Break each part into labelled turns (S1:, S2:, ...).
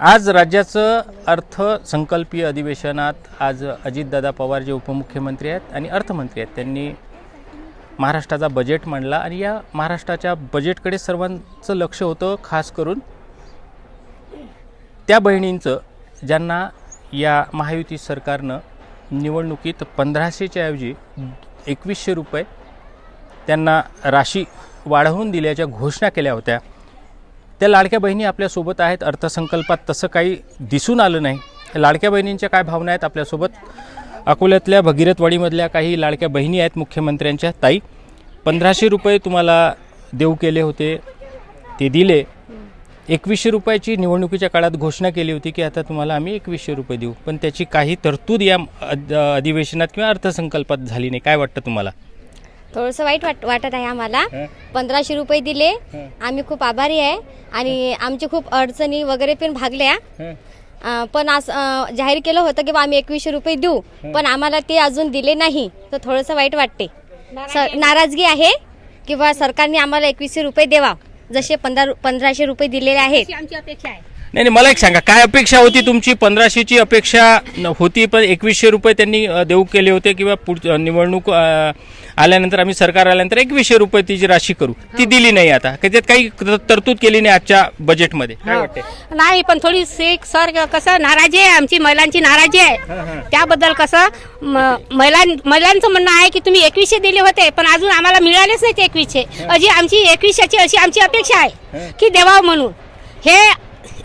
S1: आज राज्याचं अर्थसंकल्पीय अधिवेशनात आज अजितदादा पवार जे उपमुख्यमंत्री आहेत आणि अर्थमंत्री आहेत त्यांनी महाराष्ट्राचा बजेट मांडला आणि या महाराष्ट्राच्या बजेटकडे सर्वांचं लक्ष होतं खास करून त्या बहिणींचं ज्यांना या महायुती सरकारनं निवडणुकीत पंधराशेच्या ऐवजी एकवीसशे रुपये त्यांना राशी वाढवून दिल्याच्या घोषणा केल्या होत्या. त्या लाडक्या बहिणी आपल्यासोबत आहेत. अर्थसंकल्पात तसं काही दिसून आलं नाही. लाडक्या बहिणींच्या काय भावना आहेत आपल्यासोबत अकोल्यातल्या भगीरथवाडीमधल्या काही लाडक्या बहिणी आहेत मुख्यमंत्र्यांच्या. ताई पंधराशे रुपये तुम्हाला देऊ केले होते. ते दिले. एकवीसशे रुपयाची निवडणुकीच्या काळात घोषणा केली होती की आता तुम्हाला आम्ही एकवीसशे रुपये देऊ. पण त्याची काही तरतूद या अधिवेशनात किंवा अर्थसंकल्पात झाली नाही. काय वाटतं तुम्हाला?
S2: थोडंसं वाईट वाट वाटत आहे आम्हाला. पंधराशे रुपये दिले. आम्ही खूप आभारी आहे. आणि आमची खूप अडचणी वगैरे पण भागल्या. अं, पण आज अं, जाहीर केलं होतं की बा आम्ही एकवीसशे रुपये देऊ. पण आम्हाला ते अजून दिले नाही. तर थोडंसं वाईट वाटते. स- नाराजगी आहे की बा सरकारने आम्हाला एकवीसशे रुपये देवा. जसे पंधरा पंधराशे रुपये दिलेले आहेत.
S3: आमची अपेक्षा आहे.
S1: नाही नाही मला एक सांगा काय अपेक्षा होती तुमची? पंधराशेची अपेक्षा होती पण एकवीसशे रुपये त्यांनी देऊ केले होते किंवा पुढ निवडणूक आल्यानंतर आम्ही सरकार आल्यानंतर एकवीसशे रुपये तिची राशी करू ती दिली नाही आता. त्याच्यात काही तर- तरतूद केली नाही आजच्या बजेटमध्ये काय वाटते
S3: नाही पण थोडी सर कसं नाराजी आहे आमची महिलांची नाराजी आहे. त्याबद्दल कसं महिलां महिलांचं म्हणणं आहे की तुम्ही एकवीसशे दिले होते पण अजून आम्हाला मिळालेच नाही ते एकवीसशे अशी आमची एकवीसशेची अशी आमची अपेक्षा आहे की देवावं म्हणून. हे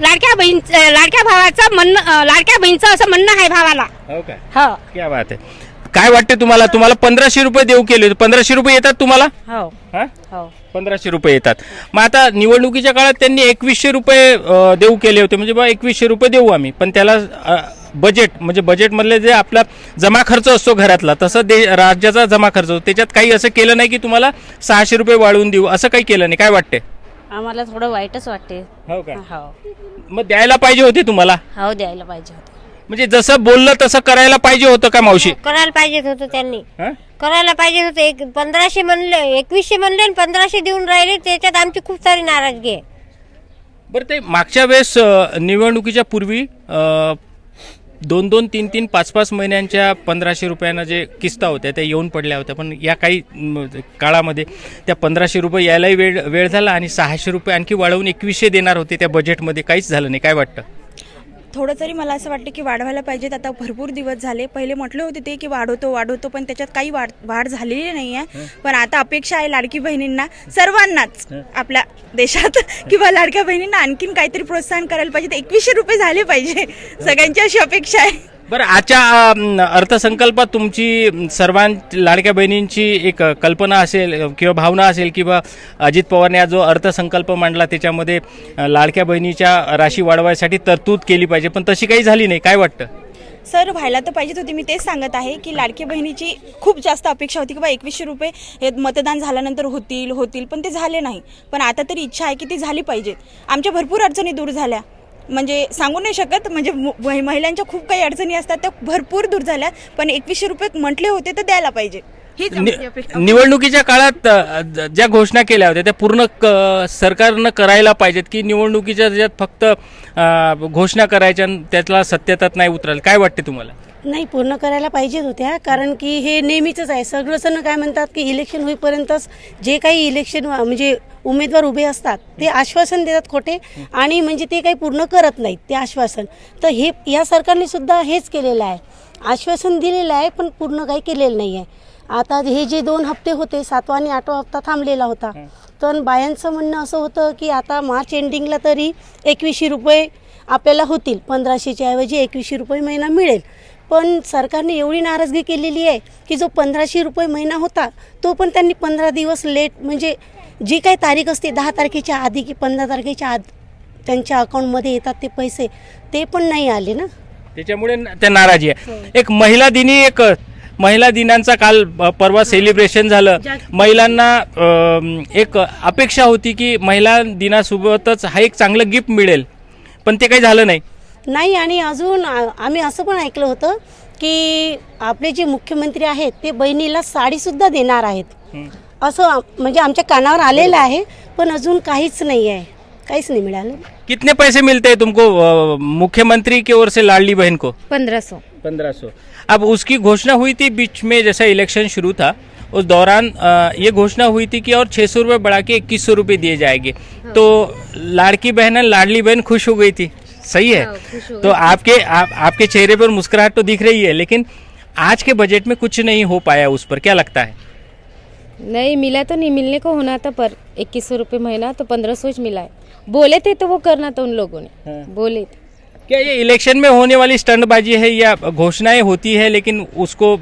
S3: लाडक्या बहीण लाडक्या भावाचं म्हणणं लाडक्या बहीणचं असं म्हणणं आहे भावाला.
S1: हो काय
S3: हो.
S1: क्या बात आहे. काय वाटते तुम्हाला? तुम्हाला पंधराशे रुपये देऊ केले होते. पंधराशे रुपये येतात तुम्हाला?
S3: हो.
S1: हा?
S3: हो.
S1: पंधराशे रुपये येतात. मग आता निवडणुकीच्या काळात त्यांनी एकवीसशे रुपये अ, देऊ केले होते. म्हणजे बा एकवीसशे रुपये देऊ आम्ही. पण त्याला अ, बजेट म्हणजे बजेटमधले जे आपला जमा खर्च असतो घरातला तसं दे राज्याचा जमा खर्च असतो त्याच्यात काही असं केलं नाही की तुम्हाला सहाशे रुपये वाढवून देऊ. असं काही केलं नाही. काय वाटते
S3: आम्हाला थोडं वाईटच वाटते.
S1: हो काय
S3: हो.
S1: मग द्यायला पाहिजे होते तुम्हाला?
S3: हो द्यायला पाहिजे होतं.
S1: म्हणजे जसं बोललं तसं करायला पाहिजे होतं का मावशी?
S2: करायला पाहिजे होतं त्यांनी.
S1: हा?
S2: करायला पाहिजे होतं. एक पंधराशे म्हणले एकवीसशे म्हणले आणि पंधराशे देऊन राहिले. त्याच्यात आमची खूप सारी नाराजगी आहे.
S1: बरं ते मागच्या वेळेस अ, निवडणुकीच्या पूर्वी अ, दोन दोन तीन तीन पाच पाच महिन्यांच्या पंधराशे रुपयांना जे किस्ता होत्या त्या येऊन पडल्या होत्या. पण या काही काळामध्ये त्या पंधराशे रुपये यायलाही वेळ वेळ झाला आणि सहाशे रुपये आणखी वाढवून एकवीसशे देणार होते त्या बजेटमध्ये काहीच झालं नाही. काय वाटतं?
S4: थोडं तरी मला असं वाटतं की वाढवायला पाहिजेत. आता भरपूर दिवस झाले. पहिले म्हटले होते ते की वाढवतो वाढवतो पण त्याच्यात काही वाढ वाढ झालेली नाही आहे. पण आता अपेक्षा आहे लाडकी बहिणींना. सर्वांनाच आपल्या देशात किंवा लाडक्या बहिणींना आणखीन काहीतरी प्रोत्साहन करायला पाहिजे. एकवीसशे रुपये झाले पाहिजे. सगळ्यांची अशी अपेक्षा आहे.
S1: बरं आजच्या अर्थसंकल्पात तुमची सर्वां लाडक्या बहिणींची एक कल्पना असेल किंवा भावना असेल किंवा अजित पवारने हा जो अर्थसंकल्प मांडला त्याच्यामध्ये लाडक्या बहिणीच्या राशी वाढवायसाठी तरतूद केली पाहिजे पण तशी काही झाली नाही. काय वाटतं?
S4: सर व्हायला तर पाहिजेच होती. मी तेच सांगत आहे की लाडकी बहिणीची खूप जास्त अपेक्षा होती की बा एकवीसशे रुपये हे मतदान झाल्यानंतर होतील होतील पण ते झाले नाही. पण आता तरी इच्छा आहे की ती झाली पाहिजेत आमच्या भरपूर अडचणी दूर झाल्या. म्हणजे सांगू नाही शकत म्हणजे महिलांच्या खूप काही अडचणी असतात त्या भरपूर दूर झाल्या पण एकवीसशे रुपये म्हटले होते तर द्यायला पाहिजे.
S1: निवडणुकीच्या काळात ज्या घोषणा केल्या होत्या त्या पूर्ण क- सरकारनं करायला पाहिजेत की निवडणुकीच्या ज्यात फक्त घोषणा करायच्या त्यातला सत्यतात नाही उतरायला काय वाटते तुम्हाला?
S5: नाही पूर्ण करायला पाहिजेच होत्या कारण की हे नेहमीच आहे. सगळं जण काय म्हणतात की इलेक्शन होईपर्यंतच जे काही इलेक्शन म्हणजे उमेदवार उभे असतात ते आश्वासन देतात खोटे आणि म्हणजे ते काही पूर्ण करत नाहीत ते आश्वासन. तर हे या सरकारने सुद्धा हेच केलेलं आहे. आश्वासन दिलेलं आहे पण पूर्ण काही केलेलं नाही आहे. आता हे जे दोन हप्ते होते सातवा आणि आठवा हप्ता थांबलेला होता. तर बायांचं म्हणणं असं होतं की आता मार्च एंडिंगला तरी एकवीसशे रुपये आपल्याला होतील पंधराशेच्या ऐवजी एकवीसशे रुपये महिना मिळेल. पण सरकारने एवढी नाराजगी केलेली आहे की जो पंधराशे रुपये महिना होता तो पण त्यांनी पंधरा दिवस लेट म्हणजे जी काही तारीख असते दहा तारखेच्या आधी की पंधरा तारखेच्या आध त्यांच्या अकाउंटमध्ये येतात ते पैसे ते पण नाही आले ना?
S1: त्याच्यामुळे त्या नाराजी आहे. एक महिला दिनी एक महिला दिनांचा काल परवा सेलिब्रेशन झालं. महिलांना एक अपेक्षा होती की महिला दिनासोबतच हा एक चांगलं गिफ्ट मिळेल. पण ते काही झालं नाही.
S5: नाही आणि अजून आम्ही असं पण ऐकलं होतं की आपले जे मुख्यमंत्री आहेत ते बहिणीला साडीसुद्धा देणार आहेत. असं म्हणजे आमच्या कानावर आलेलं आहे पण अजून काहीच नाही आहे काहीच नाही मिळालं.
S1: कितने पैसे मिलते हैं तुमको मुख्यमंत्री की ओर से लाडली बहन को?
S2: पंधरा सौ.
S1: पंद्रह सौ. अब उसकी घोषणा हुई थी बीच में जैसा इलेक्शन शुरू था उस दौरान ये घोषणा हुई थी कि और छः सौ रुपये बढ़ा के इक्कीस सौ रुपये दिए जाएँगे। तो लाड़की बहन लाडली बहन खुश हो गई थी। सही है? तो आपके आप, आपके चेहरे पर मुस्कुराहट तो दिख रही है लेकिन आज के बजट में कुछ नहीं हो पाया उस पर। क्या लगता है?
S6: नहीं मिला तो नहीं मिलने को होना था पर इक्कीस सौ रुपये महीना तो पंद्रह सौ ही मिला है। बोले थे तो वो करना था उन लोगों ने। बोले थे।
S1: क्या ये इलेक्शन में होने वाली स्टंटबाजी है या घोषणाएं होती है लेकिन उसको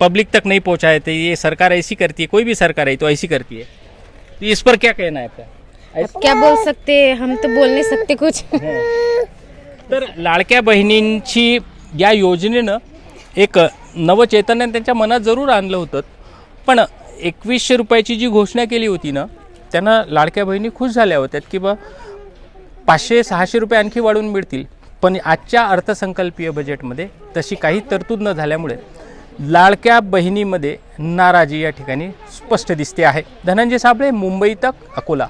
S1: पब्लिक तक नहीं पहुंचाए थे? ये सरकार ऐसी करती है कोई भी सरकार है तो ऐसी करती है। तो इस पर क्या कहना है आपका?
S6: क्या बोल सकते हैं? हम तो बोल नहीं सकते कुछ।
S1: तर लाडक्या बहिणींची या योजनेनं एक नवचैतन्य त्यांच्या मनात जरूर आणलं होतं पण एकवीसशे रुपयाची जी घोषणा केली होती ना त्यांना लाडक्या बहिणी खुश झाल्या होत्यात की बा पाचशे सहाशे रुपये आणखी वाढून मिळतील. पण आजच्या अर्थसंकल्पीय बजेटमध्ये तशी काही तरतूद न झाल्यामुळे लाडक्या बहिणीमध्ये नाराजी या ठिकाणी स्पष्ट दिसते आहे. धनंजय साबळे मुंबई तक अकोला.